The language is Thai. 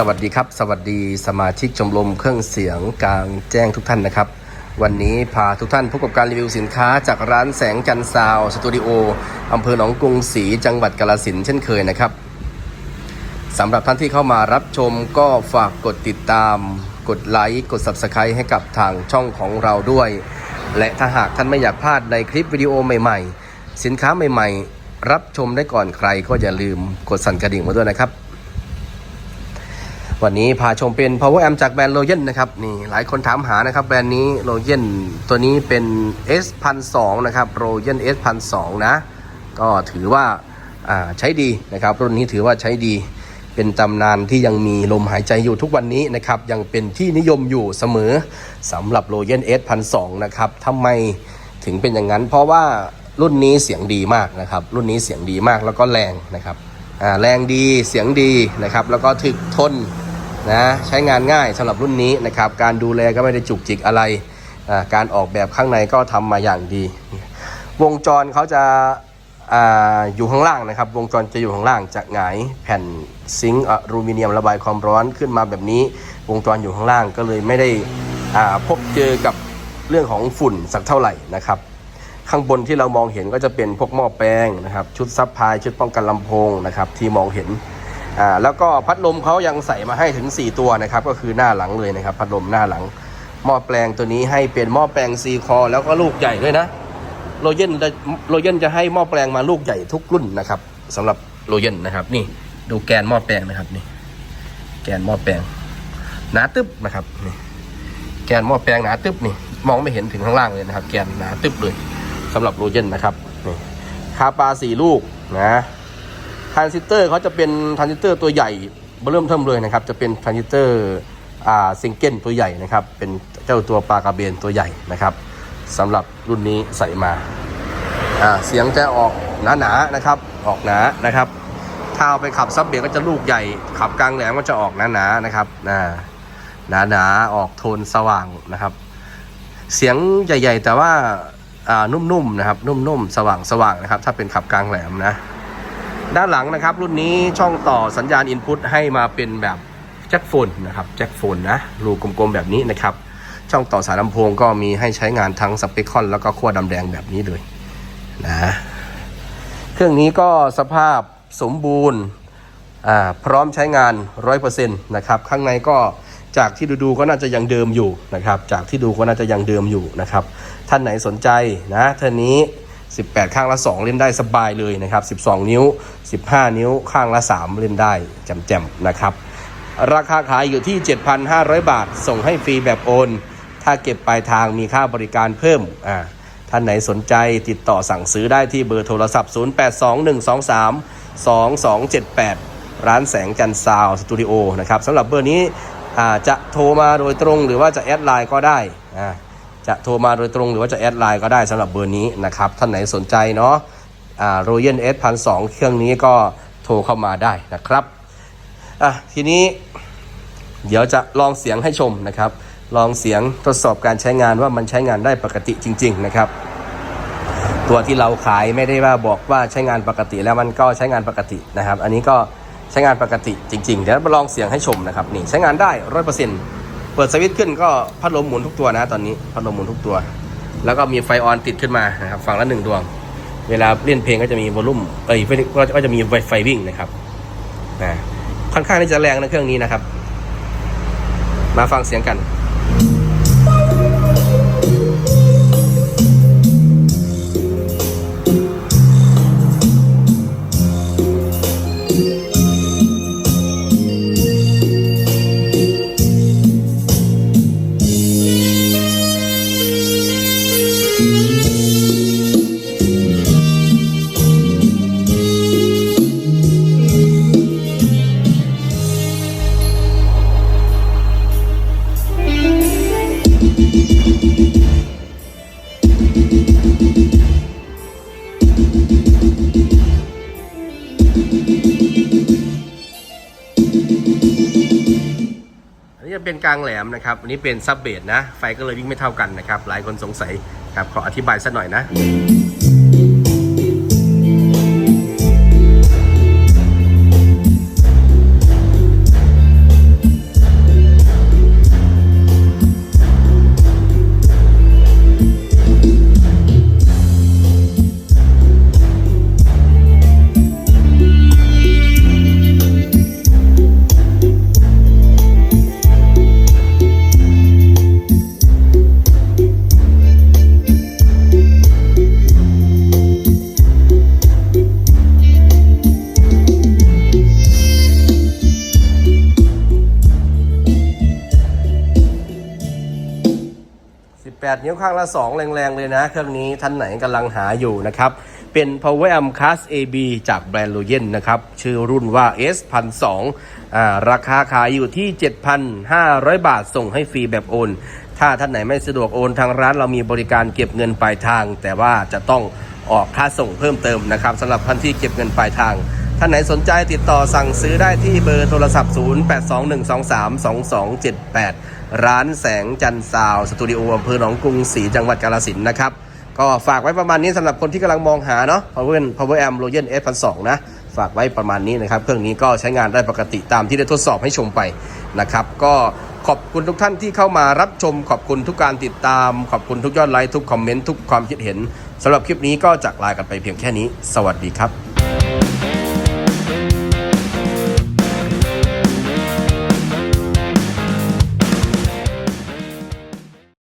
สวัสดีครับ สวัสดีสมาชิกชมรมเครื่องเสียงกลางแจ้งทุกท่านนะครับ วันนี้พาทุกท่านพบกับการรีวิวสินค้าจากร้านแสงจันทร์ซาวสตูดิโออำเภอหนองกรุงศรีจังหวัดกาฬสินเช่นเคยนะครับสำหรับท่านที่เข้ามารับชมก็ฝากกดติดตาม กดไลค์กด Subscribe ให้กับทางช่องของเราด้วย และถ้าหากท่านไม่อยากพลาดในคลิปวิดีโอใหม่ ๆ สินค้าใหม่ ๆ รับชมได้ก่อนใครก็อย่าลืมกดสั่นกระดิ่งมาด้วยนะครับ วันนี้พาชมเป็น power amp จากแบรนด์โ o เ e n นะครับนี่หลายคนถามหานะครับแบรนด์นี้โ o เ e n ตัวนี้เป็น S 1 2 0นะครับโ o เ e n S 1 2 0นะ ก็ถือว่าาใช้ดีนะครับ รุ่นนี้ถือว่าใช้ดี เป็นตำนานที่ยังมีลมหายใจอยู่ทุกวันนี้นะครับ ยังเป็นที่นิยมอยู่เสมอสำหรับโ o เ e n S 1 2 0นะครับทำไมถึงเป็นอย่างนั้น เพราะว่ารุ่นนี้เสียงดีมากนะครับ รุ่นนี้เสียงดีมากแล้วก็แรงนะครับแรงดีเสียงดีนะครับ แล้วก็ถึกทน นะใช้งานง่ายสำหรับรุ่นนี้นะครับการดูแลก็ไม่ได้จุกจิกอะไรการออกแบบข้างในก็ทำมาอย่างดี วงจรเขาจะอาอยู่ข้างล่างนะครับ วงจรจะอยู่ข้างล่างจะหงายแผ่นซิงค์อลูมิเนียมระบายความร้อนขึ้นมาแบบนี้ วงจรอยู่ข้างล่างก็เลยไม่ได้พบเจอกับเรื่องของฝุ่นสักเท่าไหร่นะครับ ข้างบนที่เรามองเห็นก็จะเป็นพวกหม้อแปลงนะครับ ชุดซับพายชุดป้องกันลำโพงนะครับที่มองเห็น อ่าแล้วก็พัดลมเขายังใส่มาให้ถึง 4 ตัวนะครับ ก็คือหน้าหลังเลยนะครับ พัดลมหน้าหลัง หม้อแปลงตัวนี้ให้เป็นหม้อแปลงซีคอแล้วก็ลูกใหญ่ด้วยนะโรเยนโรเยนจะให้หม้อแปลงมาลูกใหญ่ทุกรุ่นนะครับสำหรับโรเยนนะครับ นี่ดูแกนหม้อแปลงนะครับนี่ แกนหม้อแปลงหนาตึ๊บนะครับนี่แกนหม้อแปลงหนาตึ๊บนี่มองไม่เห็นถึงข้างล่างเลยนะครับ แกนหนาตึ๊บเลยสำหรับโรเยนนะครับนี่คาปาสี่ลูกนะ รานซิสเตอร์เขาจะเป็นทรานซิสเตอร์ตัวใหญ่เริ่มเทิมเลยนะครับ จะเป็นทรานซิสเตอร์อ่าซิงเกิลตัวใหญ่นะครับ เป็นเจ้าตัวปลากระเบนตัวใหญ่นะครับสำหรับรุ่นนี้ใส่มาอ่าเสียงจะออกหนาๆนะครับ ออกหนานะครับ ถ้าเอาไปขับซับเบรกก็จะลูกใหญ่ ขับกลางแหลมก็จะออกหนาๆนะครับนะหนาๆออกโทนสว่างนะครับ เสียงใหญ่ ๆ แต่ว่าอ่านุ่มๆนะครับ นุ่มๆสว่างๆนะครับ ถ้าเป็นขับกลางแหลมนะ ด้านหลังนะครับ รุ่นนี้ช่องต่อสัญญาณอินพุตให้มาเป็นแบบแจ็คโฟนนะครับแจ็คโฟนนะรูกลมๆแบบนี้นะครับ ช่องต่อสายลำโพงก็มีให้ใช้งานทั้งสเปคคอนแล้วก็ขั้วดำแดงแบบนี้เลยนะเครื่องนี้ก็สภาพสมบูรณ์พร้อมใช้งาน 100%นะครับข้างในก็จากที่ดูๆก็น่าจะยังเดิมอยู่นะครับ จากที่ดูก็น่าจะยังเดิมอยู่นะครับ ท่านไหนสนใจนะท่านนี้ 18 ข้างละ 2 เล่นได้สบายเลยนะครับ 12 นิ้ว 15 นิ้วข้างละ 3 เล่นได้แจ่มๆนะครับ ราคาขายอยู่ที่ 7,500 บาท ส่งให้ฟรีแบบโอน ถ้าเก็บปลายทางมีค่าบริการเพิ่มอ่าท่านไหนสนใจติดต่อสั่งซื้อได้ที่เบอร์โทรศัพท์ 0821232278 ร้านแสงจันทร์ซาวสตูดิโอนะครับสำหรับเบอร์นี้อ่าจะโทรมาโดยตรงหรือว่าจะแอดไลน์ก็ได้อ่า จะโทรมาโดยตรงหรือว่าจะแอดไลน์ก็ได้สำหรับเบอร์นี้นะครับ ท่านไหนสนใจเนาะอ่าโรเยนเอสพันสองเครื่องนี้ก็โทรเข้ามาได้นะครับอะทีนี้เดี๋ยวจะลองเสียงให้ชมนะครับ ลองเสียงทดสอบการใช้งานว่ามันใช้งานได้ปกติจริง ๆ นะครับ ตัวที่เราขายไม่ได้ว่าบอกว่าใช้งานปกติแล้วมันก็ใช้งานปกตินะครับ อันนี้ก็ใช้งานปกติจริงๆ เดี๋ยวมาลองเสียงให้ชมนะครับนี่ใช้งานได้ร้อยเปอร์เซ็นต์ เปิดสวิตช์ขึ้นก็พัดลมหมุนทุกตัวนะตอนนี้พัดลมหมุนทุกตัว แล้วก็มีไฟออนติดขึ้นมานะครับฝั่งละหนึ่งดวง เวลาเล่นเพลงก็จะมีวอลลุ่มเอ้ยก็จะมีไฟไฟวิ่งนะครับนะค่อนข้างที่จะแรงนะเครื่องนี้นะครับ มาฟังเสียงกัน เป็นกลางแหลมนะครับอันนี้เป็นซับเบสนะ ไฟก็เลยวิ่งไม่เท่ากันนะครับ หลายคนสงสัยครับขออธิบายสักหน่อยนะ 8 นิ้วข้างละ 2 แรง ๆ เลยนะ เครื่องนี้ท่านไหนกำลังหาอยู่นะครับ เป็น Power Amp Class AB จากแบรนด์โลเยนนะครับ ชื่อรุ่นว่า S 1 2 0 0อ่าราคาขายอยู่ที่ 7,500 บาทส่งให้ฟรีแบบโอน ถ้าท่านไหนไม่สะดวกโอนทางร้านเรามีบริการเก็บเงินปลายทาง แต่ว่าจะต้องออกค่าส่งเพิ่มเติมนะครับสำหรับท่านที่เก็บเงินปลายทางท่านไหนสนใจติดต่อสั่งซื้อได้ที่เบอร์โทรศัพท์ 0821232278 ร้านแสงจันทร์ซาวสตูดิโออำเภอหนองกรุงศรีจังหวัดกาฬสินนะครับ ก็ฝากไว้ประมาณนี้สำหรับคนที่กำลังมองหาเนาะ Power Power Amp Royal S 1 2 0นะ ฝากไว้ประมาณนี้นะครับ เครื่องนี้ก็ใช้งานได้ปกติตามที่ได้ทดสอบให้ชมไปนะครับ ก็ขอบคุณทุกท่านที่เข้ามารับชม ขอบคุณทุกการติดตาม ขอบคุณทุกยอดไลค์ทุกคอมเมนต์ทุกความคิดเห็นสำหรับคลิปนี้ก็จากลากันไปเพียงแค่นี้ สวัสดีครับ